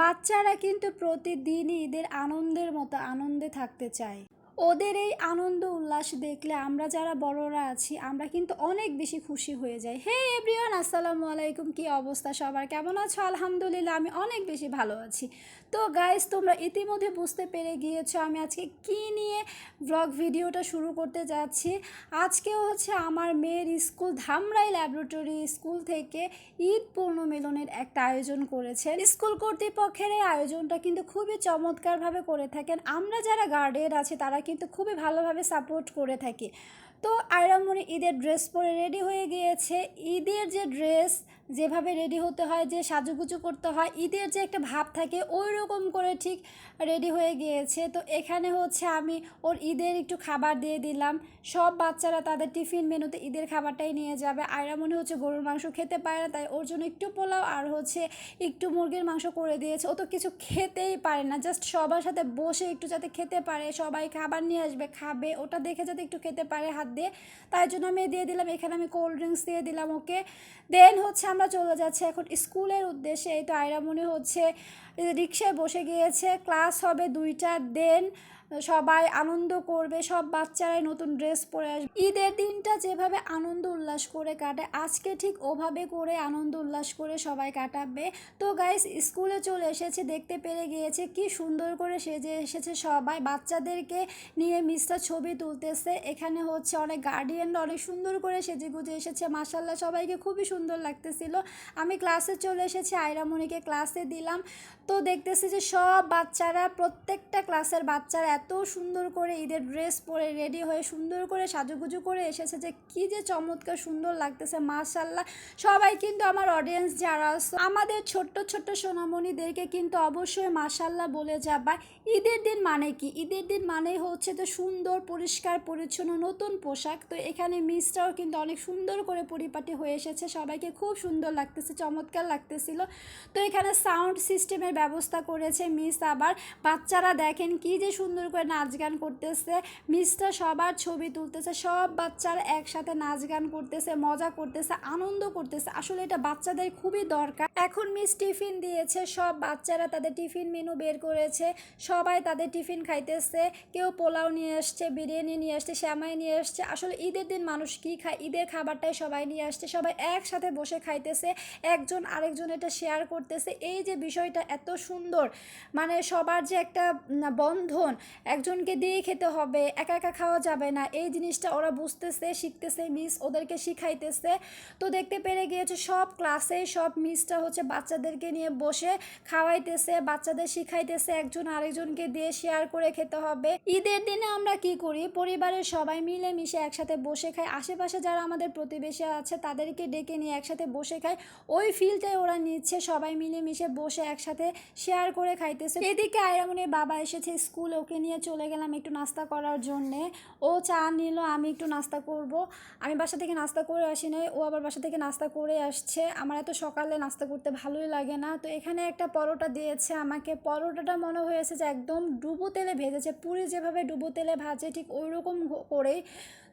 বাচ্চারা কিন্তু প্রতিদিনই ঈদের আনন্দের মতো আনন্দে থাকতে চায়। ওদের এই আনন্দ উল্লাস দেখলে আমরা যারা বড়রা আছি, আমরা কিন্তু অনেক বেশি খুশি হয়ে যাই। হে এভরিওয়ান আসসালামু আলাইকুম। কি অবস্থা সবার? কেমন আছো? আলহামদুলিল্লাহ, আমি অনেক বেশি ভালো আছি। তো গাইস তোমরা ইতিমধ্যে বুঝতে পেরে গিয়েছো আমি আজকে কি নিয়ে ব্লগ ভিডিওটা শুরু করতে যাচ্ছি। আজকে হচ্ছে আমার মেয়ের স্কুল ধামরাই ল্যাবরেটরি স্কুল থেকে ঈদ পূর্ণমিলনের একটা আয়োজন করেছে। স্কুল কর্তৃপক্ষের এই আয়োজনটা কিন্তু খুবই চমৎকারভাবে করে থাকেন। আমরা যারা গার্ডেন আছে, তারা কিন্তু খুবই ভালোভাবে সাপোর্ট করে থাকি। তো আয়রামণি ঈদের ড্রেস পরে রেডি হয়ে গিয়েছে। ঈদের যে ড্রেস যেভাবে রেডি হতে হয়, যে সাজুগুজু করতে হয়, ঈদের যে একটা ভাব থাকে ওই রকম করে ঠিক রেডি হয়ে গিয়েছে। তো এখানে হচ্ছে আমি ওর ঈদের একটু খাবার দিয়ে দিলাম। সব বাচ্চারা তাদের টিফিন মেনুতে ঈদের খাবারটাই নিয়ে যাবে। আয়রা আয়রামণি হচ্ছে গরুর মাংস খেতে পারে না, তাই ওর জন্য একটু পোলাও আর হচ্ছে একটু মুরগির মাংস করে দিয়েছে। ও তো কিছু খেতেই পারে না জাস্ট সবার সাথে বসে একটু যাতে খেতে পারে, সবাই খাবার নিয়ে আসবে, খাবে, ওটা দেখে যাতে একটু খেতে পারে, হাত দিয়ে। তাই জন্য আমি দিয়ে দিলাম, এখানে আমি কোল্ড ড্রিঙ্কস দিয়ে দিলাম ওকে দেন হচ্ছে আমরা চলে যাচ্ছি এখন স্কুলের উদ্দেশ্যে। এই তো আয়রামনি হচ্ছে রিক্সায় বসে গিয়েছে ক্লাস হবে দুইটা দেন সবাই আনন্দ করবে, সব বাচ্চারাই নতুন ড্রেস পরে আসবে। ঈদের দিনটা যেভাবে আনন্দ উল্লাস করে কাটে, আজকে ঠিক ওভাবে করে আনন্দ উল্লাস করে সবাই কাটাবে। তো গাইস স্কুলে চলে এসেছে, দেখতে পেরে গিয়েছে, কি সুন্দর করে সেজে এসেছে সবাই। বাচ্চাদেরকে নিয়ে মিস্টার ছবি তুলতেছে, এখানে হচ্ছে অনেক গার্ডিয়ানরা অনেক সুন্দর করে সেজে গুজে এসেছে মাসাল্লাহ সবাইকে খুবই সুন্দর লাগতেছিল। আমি ক্লাসে চলে এসেছি আয়রামণিকে ক্লাসে দিলাম। তো দেখতেছি যে সব বাচ্চারা, প্রত্যেকটা ক্লাসের বাচ্চারা এত সুন্দর করে ঈদের ড্রেস পরে রেডি হয়ে সুন্দর করে সাজুগুজু করে এসেছে যে কি যে চমৎকার সুন্দর লাগতেছে মার্শাল্লাহ সবাই কিন্তু আমার অডিয়েন্স যারা আছে, আমাদের ছোট্ট ছোট্ট সোনামণিদেরকে কিন্তু অবশ্যই মার্শাল্লাহ বলে যাবা। ঈদের দিন মানে কি? ঈদের দিন মানেই হচ্ছে তো সুন্দর পরিষ্কার পরিচ্ছন্ন নতুন পোশাক। তো এখানে মিসটাও কিন্তু অনেক সুন্দর করে পরিপাটি হয়ে এসেছে। সবাইকে খুব সুন্দর লাগতেছে চমৎকার লাগতেছিল। তো এখানে সাউন্ড সিস্টেমের ব্যবস্থা করেছে মিস আবার। বাচ্চারা দেখেন কি যে সুন্দর করে নাচ গান করতেছে মিসটা সবার ছবি তুলতেছে, সব বাচ্চারা একসাথে নাচ গান করতেছে, মজা করতেছে, আনন্দ করতেছে। আসলে এটা বাচ্চাদের খুবই দরকার। এখন মিস টিফিন দিয়েছে, সব বাচ্চারা তাদের টিফিন মেনু বের করেছে, সবাই তাদের টিফিন খাইতেছে। কেউ পোলাও নিয়ে আসছে, বিরিয়ানি নিয়ে আসছে, শ্যামাই নিয়ে আসছে। আসলে ঈদের দিন মানুষ কি খায়? ঈদের খাবারটাই সবাই নিয়ে আসছে, সবাই একসাথে বসে খাইতেছে, একজন আরেকজন এটা শেয়ার করতেছে। এই যে বিষয়টা এত সুন্দর মানে সবার যে একটা বন্ধন একজনকে দিয়ে খেতে হবে, একা একা খাওয়া যাবে না। এই জিনিসটা ওরা বুঝতেছে, শিখতেছে মিস ওদেরকে শিখাইতেছে। তো দেখতে পেরে গিয়েছে সব ক্লাসে সব মিসটা হচ্ছে বাচ্চাদেরকে নিয়ে বসে খাওয়াইতেছে, বাচ্চাদের শিখাইতেছে, একজন আরেকজনকে দিয়ে শেয়ার করে খেতে হবে। ঈদের দিনে আমরা কি করি? পরিবারের সবাই মিলে মিশে একসাথে বসে খাই। আশেপাশে যারা আমাদের প্রতিবেশী আছে, তাদেরকে ডেকে নিয়ে একসাথে বসে খাই। ওই ফিলটাই ওরা নিচ্ছে, সবাই মিলে মিশে বসে একসাথে শেয়ার করে খাইতেছে। এদিকে আয়রামনের বাবা এসেছে স্কুল ওকে নিয়ে চলে গেলাম একটু নাস্তা করার জন্যে। ও চা নিল, আমি একটু নাস্তা করব। আমি বাসা থেকে নাস্তা করে আসি নাই, ও আবার বাসা থেকে নাস্তা করে আসছে। আমার এত সকালে নাস্তা করতে ভালোই লাগে না। তো এখানে একটা পরোটা দিয়েছে আমাকে। পরোটাটা মনে হয়েছে যে একদম ডুবো তেলে ভেজেছে। পুরি যেভাবে ডুবো তেলে ভাজে ঠিক ওই রকম করেই।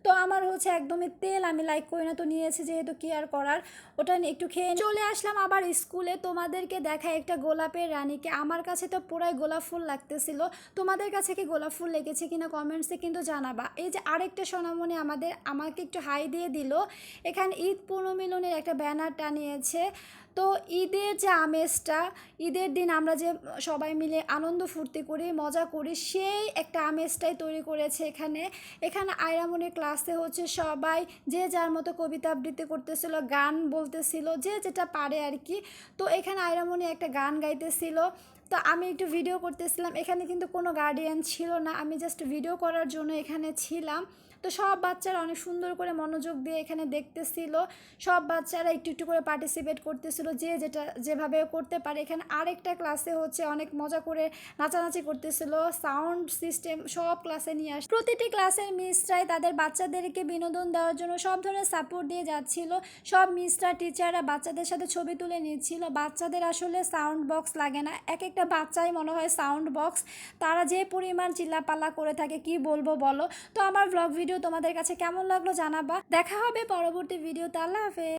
তো আমার হচ্ছে একদমই তেল আমি লাইক করি না। তো নিয়েছি যেহেতু কি আর করার? ওটা একটু খেয়ে চলে আসলাম আবার স্কুলে তোমাদেরকে দেখা একটা গোলাপের রানীকে। আমার কাছে তো পুরাই গোলাপ ফুল লাগতেছিল। তোমাদের কাছে কি গোলাপ ফুল লেগেছে কিনা কমেন্টসে কিন্তু জানাবা। এই যে আরেকটা সোনামণি আমাদের, আমাকে একটু হাই দিয়ে দিল। এখানে ঈদ পুনর্মিলনের একটা ব্যানার টানিয়েছে তো ঈদের যে আমেজটা, ঈদের দিন আমরা যে সবাই মিলে আনন্দ ফুর্তি করি, মজা করি, সেই একটা আমেজটাই তৈরি করেছে এখানে। এখানে আয়রামনের ক্লাসে হচ্ছে সবাই যে যার মতো কবিতা আবৃত্তি করতেছিল, গান বলতেছিল, যে যেটা পারে আর কি। তো এখানে আয়রামণি একটা গান গাইতেছিল। তো আমি একটু ভিডিও করতেছিলাম, এখানে কিন্তু কোনো গার্ডিয়ান ছিল না, আমি জাস্ট ভিডিও করার জন্য এখানে ছিলাম। তো সব বাচ্চারা অনেক সুন্দর করে মনোযোগ দিয়ে এখানে দেখতেছিল, সব বাচ্চারা একটু একটু করে পার্টিসিপেট করতেছিল, যে যেটা যেভাবে করতে পারে। এখানে আরেকটা ক্লাসে হচ্ছে অনেক মজা করে নাচানাচি করতেছিল সাউন্ড সিস্টেম সব ক্লাসে নিয়ে আস। প্রতিটি ক্লাসের মিসরাই তাদের বাচ্চাদেরকে বিনোদন দেওয়ার জন্য সব ধরনের সাপোর্ট দিয়ে যাচ্ছিল। সব মিসরা টিচাররা বাচ্চাদের সাথে ছবি তুলে নিচ্ছিল। বাচ্চাদের আসলে সাউন্ড বক্স লাগে না এক একটা বাচ্চাই মনে হয় সাউন্ড বক্স তারা যে পরিমাণ চিল্লাপাল্লা করে থাকে, কি বলব বলো? তো আমার ব্লগ ভিডিও তোমাদের কাছে কেমন লাগল জানাবা। দেখা হবে পরবর্তী ভিডিওতে আল্লাহ হাফেজ।